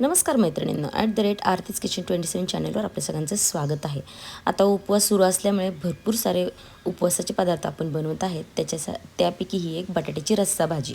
नमस्कार मैत्रिणींनो at the rate Aarti's kitchen twenty seven चॅनलवर आपल्या सगळ्यांचं स्वागत आहे. आता उपवास सुरू असल्यामुळे भरपूर सारे उपवासाचे पदार्थ आपण बनवत आहेत. त्याच्या त्यापैकी ही एक बटाट्याची रस्सा भाजी.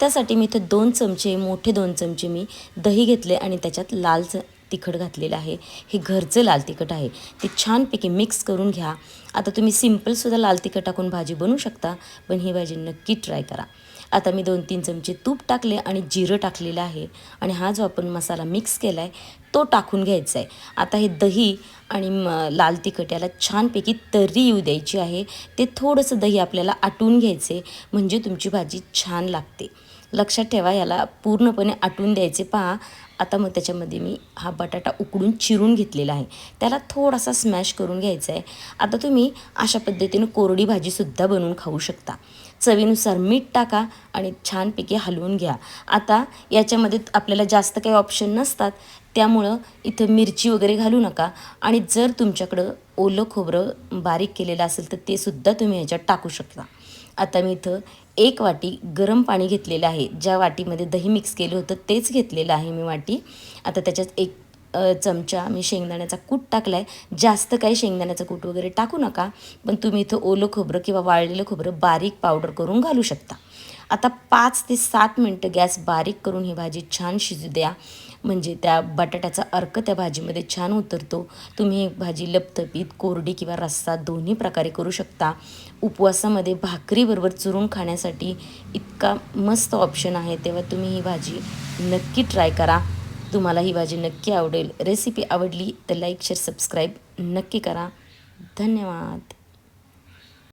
त्यासाठी मी इथं दोन चमचे मोठे दोन चमचे मी दही घेतले आणि त्याच्यात लाल च तिखट घातलेलं आहे. हे घरचं लाल तिखट आहे. ते छानपैकी मिक्स करून घ्या. आता तुम्ही सिम्पलसुद्धा लाल तिखट टाकून भाजी बनवू शकता पण ही भाजी नक्की ट्राय करा. आता मी दोन तीन चमचे तूप टाकले आणि जिरं टाकलेलं आहे आणि हा जो आपण मसाला मिक्स केला आहे तो टाकून घ्यायचा आहे. आता हे दही आणि म लाल तिखट याला छानपैकी तर्री येऊ द्यायची आहे. ते थोडंसं दही आपल्याला आटून घ्यायचे म्हणजे तुमची भाजी छान लागते. लक्षात ठेवा याला पूर्णपणे आटून द्यायचे. पहा आता मग त्याच्यामध्ये मी हा बटाटा उकडून चिरून घेतलेला आहे. त्याला थोडासा स्मॅश करून घ्यायचा आहे. आता तुम्ही अशा पद्धतीनं कोरडी भाजीसुद्धा बनवून खाऊ शकता. चवीनुसार मीठ टाका आणि छानपैकी हलवून घ्या. आता याच्यामध्ये आपल्याला जास्त काही ऑप्शन नसतात. त्यामुळं इथं मिरची वगैरे घालू नका. आणि जर तुमच्याकडं ओलं खोबरं बारीक केलेलं असेल तर ते सुद्धा तुम्ही ह्याच्यात टाकू शकता. आता मी इथं एक वाटी गरम पाणी घेतलेलं आहे. ज्या वाटीमध्ये दही मिक्स केलं होतं तेच घेतलेलं आहे मी वाटी. आता त्याच्यात एक चमचा मी शेंगदाण्याचा कूट टाकला आहे जास्त काही शेंगदाण्याचा कूट वगैरे टाकू नका पण तुम्ही इथं ओलं खोबरं किंवा वाळलेलं खोबरं बारीक पावडर करून घालू शकता. आता पाच ते सात मिनटं गॅस बारीक करून ही भाजी छान शिजू द्या. म्हणजे त्या बटाट्याचा अर्क त्या भाजीमध्ये छान उतरतो. तुम्ही ही भाजी लपतपीत कोरडी किंवा रस्सा दोन्ही प्रकारे करू शकता. उपवासामध्ये भाकरीबरोबर चुरून खाण्यासाठी इतका मस्त ऑप्शन आहे. तेव्हा तुम्ही ही भाजी नक्की ट्राय करा. तुम्हाला ही भाजी नक्की आवडेल. रेसिपी आवडली तर लाईक शेअर सबस्क्राईब नक्की करा. धन्यवाद.